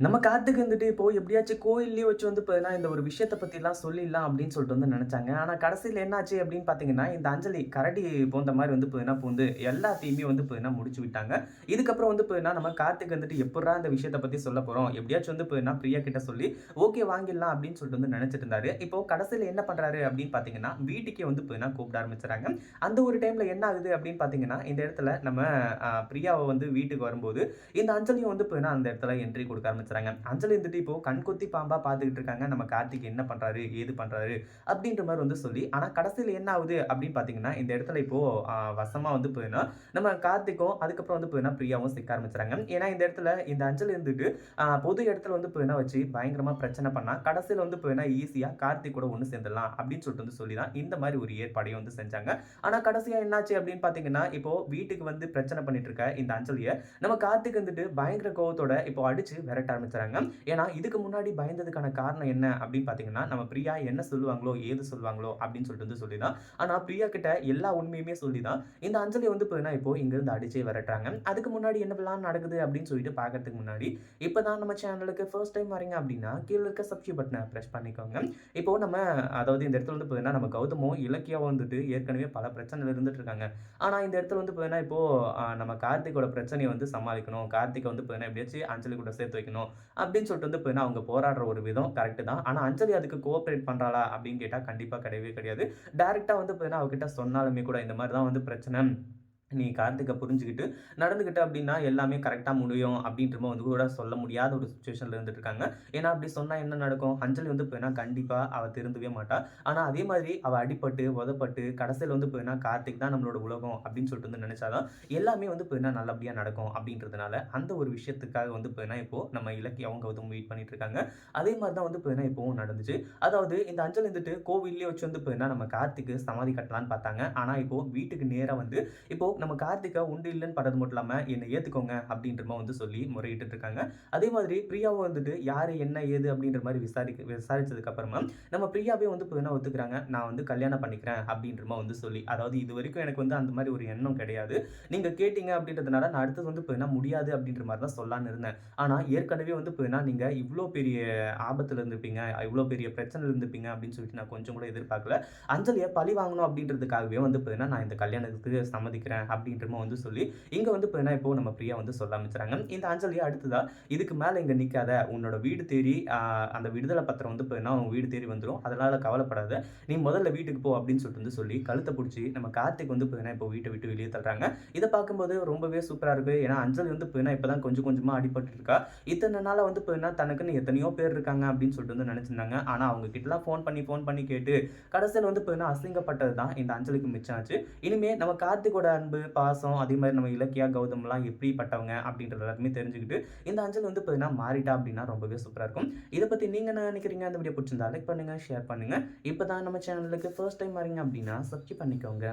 நம்ம காத்துக்கு வந்துட்டு இப்போ எப்படியாச்சும் கோயில்லயே வச்சு வந்து பார்த்தீங்கன்னா, இந்த ஒரு விஷயத்தை பத்திலாம் சொல்லிடலாம் அப்படின்னு சொல்லிட்டு வந்து நினச்சாங்க ஆனா கடைசியில் என்னாச்சு அப்படின்னு பார்த்தீங்கன்னா, இந்த அஞ்சலி கரடி போந்த மாதிரி வந்து பார்த்தீங்கன்னா பூந்து எல்லாத்தையுமே வந்து பார்த்தீங்கன்னா முடிச்சு விட்டாங்க. இதுக்கப்புறம் வந்து பார்த்தீங்கன்னா, நம்ம காத்துக்கு வந்துட்டு எப்படா இந்த விஷயத்த பத்தி சொல்ல போறோம்? எப்படியாச்சும் வந்து பார்த்தீங்கன்னா, பிரியா கிட்ட சொல்லி ஓகே வாங்கிடலாம் அப்படின்னு சொல்லிட்டு வந்து நெனச்சிட்டு இருந்தாரு. இப்போ கடைசியில் என்ன பண்றாரு அப்படின்னு பார்த்தீங்கன்னா, வீட்டுக்கே வந்து பார்த்தீங்கன்னா கூப்பிட ஆரம்பிச்சுறாங்க. அந்த ஒரு டைம்ல என்ன ஆகுது அப்படின்னு பார்த்தீங்கன்னா, இந்த இடத்துல நம்ம பிரியாவை வந்து வீட்டுக்கு வரும்போது, இந்த அஞ்சலியும் வந்து பார்த்தீங்கன்னா, அந்த இடத்துல என்ட்ரி குடுக்க ஆரம்பிச்சுறாங்க. அஞ்சலி இருந்துட்டு இப்போ கண்கொத்தி பாம்பாக பாம்பா பார்த்துக்கிட்டு இருக்காங்க. நம்ம கார்த்திக் என்ன பண்றாரு? ஏது பண்றாரு? அப்படின்ற மாதிரி வந்து சொல்லி, ஆனா கடைசியில் என்ன ஆகுது அப்படின்னு பார்த்தீங்கன்னா, இந்த இடத்துல இப்போ வசமாக வசமா வந்து பார்த்தீங்கன்னா, நம்ம கார்த்திக்கும் அதுக்கப்புறம் வந்து பார்த்தீங்கன்னா, பிரியாவும் சிக்க ஆரம்பிச்சுறாங்க. ஏன்னா இந்த இடத்துல இந்த அஞ்சலி இருந்துட்டு பொது இடத்துல வந்து பார்த்தீங்கன்னா வச்சு பயங்கரமா பிரச்சனை பண்ணா, கடைசியில் வந்து பார்த்தீங்கன்னா, ஈஸியா கார்த்திக் கூட ஒன்று சேர்ந்துடலாம் அப்படின்னு சொல்லிட்டு வந்து சொல்லி தான் இந்த மாதிரி ஒரு ஏற்பாடையும் வந்து செஞ்சாங்க. ஆனா கடைசியா என்னாச்சு அப்படின்னு பார்த்தீங்கன்னா, இப்போ வீட்டுக்கு வந்து பிரச்சனை பண்ணிட்டு இருக்க இந்த அஞ்சலியை நம்ம கார்த்திக் வந்துட்டு பயங்கர கோவத்தோட இப்போ அடிச்சு விரட்ட ஆரம்பிச்சுறாங்க. ஏன்னா இதுக்கு முன்னாடி பயந்ததுக்கான காரணம் என்ன அப்படின்னு பார்த்தீங்கன்னா, நம்ம பிரியா என்ன சொல்லுவாங்களோ, ஏது சொல்லுவாங்களோ அப்படின்னு சொல்லிட்டு வந்து சொல்லி தான். ஆனால் பிரியா கிட்ட எல்லா உண்மையுமே சொல்லி தான் இந்த அஞ்சலி வந்து பார்த்தீங்கன்னா, இப்போ இங்கிருந்து அடிச்சே விரட்டுறாங்க. அதுக்கு முன்னாடி என்னவெல்லாம் நடக்குது அப்படின்னு சொல்லிட்டு பார்க்கறதுக்கு முன்னாடி, இப்போ தான் நம்ம சேனலுக்கு ஃபர்ஸ்ட் டைம் வரீங்க அப்படின்னா, கீழே இருக்க சப்ஸ்கிரைப் பட்டனை ப்ரெஸ் பண்ணிக்கோங்க. இப்போ நம்ம அதாவது இந்த இடத்துல வந்து பார்த்தீங்கன்னா, நம்ம கௌதமும், இலக்கியாவும் வந்துட்டு ஏற்கனவே பல பிரச்சனைகள் இருந்துட்டு இருக்காங்க. ஆனால் இந்த இடத்துல வந்து பார்த்தீங்கன்னா, இப்போ நம்ம கார்த்திகோட பிரச்சனையை வந்து சமாளிக்கணும். கார்த்திகை வந்து பார்த்தீங்கன்னா, எப்படியாச்சும் அஞ்சலி கூட சேர்த்து வைக்கணும் அப்படின்னு சொல்லிட்டு வந்து பார்த்தீங்கன்னா, அவங்க போராடுற ஒரு விதம் கரெக்டு தான். ஆனால் அஞ்சலி அதுக்கு கோஆப்ரேட் பண்ணுறாளா அப்படின்னு கேட்டால் கண்டிப்பாக கிடையவே கிடையாது. டேரெக்டாக வந்து பார்த்தீங்கன்னா, அவகிட்ட சொன்னாலுமே கூட இந்த மாதிரி தான் வந்து பிரச்சனை. நீ கார்த்திக்க புரிஞ்சுக்கிட்டு நடந்துக்கிட்டு அப்படின்னா, எல்லாமே கரெக்டாக முடியும் அப்படின்ற வந்து கூட சொல்ல முடியாத ஒரு சுச்சுவேஷனில் இருந்துட்டு இருக்காங்க. ஏன்னா அப்படி சொன்னால் என்ன நடக்கும்? அஞ்சலி வந்து போயினா கண்டிப்பாக அவள் திருந்தவே மாட்டா. ஆனால் அதே மாதிரி அவள் அடிபட்டு, உதப்பட்டு கடைசியில் வந்து போயினா கார்த்திக் தான் நம்மளோட உலகம் அப்படின்னு சொல்லிட்டு வந்து நினச்சாதான் எல்லாமே வந்து போயினா நல்லபடியாக நடக்கும் அப்படின்றதுனால, அந்த ஒரு விஷயத்துக்காக வந்து போயினா இப்போது நம்ம இலக்கிய அவங்க வந்து வெயிட் பண்ணிட்டு இருக்காங்க. அதே மாதிரி தான் வந்து போயினா இப்போவும் நடந்துச்சு. அதாவது இந்த அஞ்சல் இருந்துட்டு கோவில்லயே வச்சு வந்து போயினா நம்ம கார்த்திக்கு சமாதி கட்டலான்னு பார்த்தாங்க. ஆனால் இப்போது வீட்டுக்கு நேராக வந்து இப்போது நம்ம கார்த்திகா உண்டு இல்லைன்னு படுறது மட்டும் இல்லாமல் என்னை ஏற்றுக்கோங்க அப்படின்ற வந்து சொல்லி முறையிட்டு இருக்காங்க. அதே மாதிரி பிரியாவும் வந்துட்டு யார் என்ன, ஏது அப்படின்ற மாதிரி விசாரிக்க விசாரிச்சதுக்கு அப்புறமா, நம்ம பிரியாவே வந்து புதுனா ஒத்துக்கிறாங்க. நான் வந்து கல்யாணம் பண்ணிக்கிறேன் அப்படின்ற வந்து சொல்லி, அதாவது இது வரைக்கும் எனக்கு வந்து அந்த மாதிரி ஒரு எண்ணம் கிடையாது. நீங்கள் கேட்டீங்க அப்படின்றதுனால நான் அடுத்தது வந்து புதுனா முடியாது அப்படின்ற மாதிரி தான் சொல்லான்னு இருந்தேன். ஆனால் ஏற்கனவே வந்து புதுனா நீங்கள் இவ்வளோ பெரிய ஆபத்தில் இருந்திருப்பீங்க, இவ்வளோ பெரிய பிரச்சனையில் இருந்திருப்பீங்க அப்படின்னு சொல்லிட்டு நான் கொஞ்சம் கூட எதிர்பார்க்கல. அஞ்சலியை பழி வாங்கணும் அப்படின்றதுக்காகவே வந்து பார்த்தீங்கன்னா, நான் இந்த கல்யாணத்துக்கு சம்மதிக்கிறேன் அப்படின்ற வந்து சொல்லி, இங்கே வந்து பார்த்தீங்கன்னா, இப்போ நம்ம பிரியா வந்து சொல்ல ஆரம்பிச்சுறாங்க. இந்த அஞ்சலியை அடுத்ததா, இதுக்கு மேலே இங்கே நிற்காத உன்னோட வீடு தேடி அந்த விடுதலை பத்திரம் வந்து இப்போ என்ன உன் வீடு தேடி வந்துடும் அதனால் கவலைப்படாத. நீ முதல்ல வீட்டுக்கு போ அப்படின்னு சொல்லிட்டு வந்து சொல்லி, கழுத்த பிடிச்சி நம்ம கார்த்திக் வந்து பார்த்தீங்கன்னா, இப்போ வீட்டை விட்டு வெளியே தள்ளுறாங்க. இதை பார்க்கும்போது ரொம்பவே சூப்பராக இருக்குது ஏன்னா அஞ்சலி வந்து பார்த்தீங்கன்னா, இப்போ தான் கொஞ்சம் கொஞ்சமாக அடிபட்டு இருக்கா. இத்தனை நாளாக வந்து இப்போ என்ன தனக்குன்னு எத்தனையோ பேர் இருக்காங்க அப்படின்னு சொல்லிட்டு வந்து நினச்சிருந்தாங்க ஆனால் அவங்க கிட்டலாம் ஃபோன் பண்ணி, ஃபோன் பண்ணி கேட்டு, கடைசியில் வந்து இப்போ என்ன அசிங்கப்பட்டது தான் இந்த அஞ்சலிக்கு மிச்சம் ஆச்சு. இனிமேல் நம்ம கார்த்திகோட அன்பு, பாசம் அதே மாதிரி நம்ம இலக்கியா, கௌதம்லாம் எப்படிப்பட்டவங்க அப்படின்றது எல்லாத்தையுமே தெரிஞ்சுக்கிட்டு, இந்த அஞ்சல் வந்து பார்த்தீங்கன்னா, மாறிட்டா அப்படின்னா ரொம்பவே சூப்பராக இருக்கும். இதை பற்றி நீங்கள் என்ன நினைக்கிறீங்க அந்த வீடியோ பிடிச்சிருந்தா லைக் பண்ணுங்கள் ஷேர் பண்ணுங்கள் இப்போ தான் நம்ம சேனலுக்கு ஃபர்ஸ்ட் டைம் வரீங்க அப்படின்னா சப்ஸ்கிரைப் பண்ணிக்கோங்க.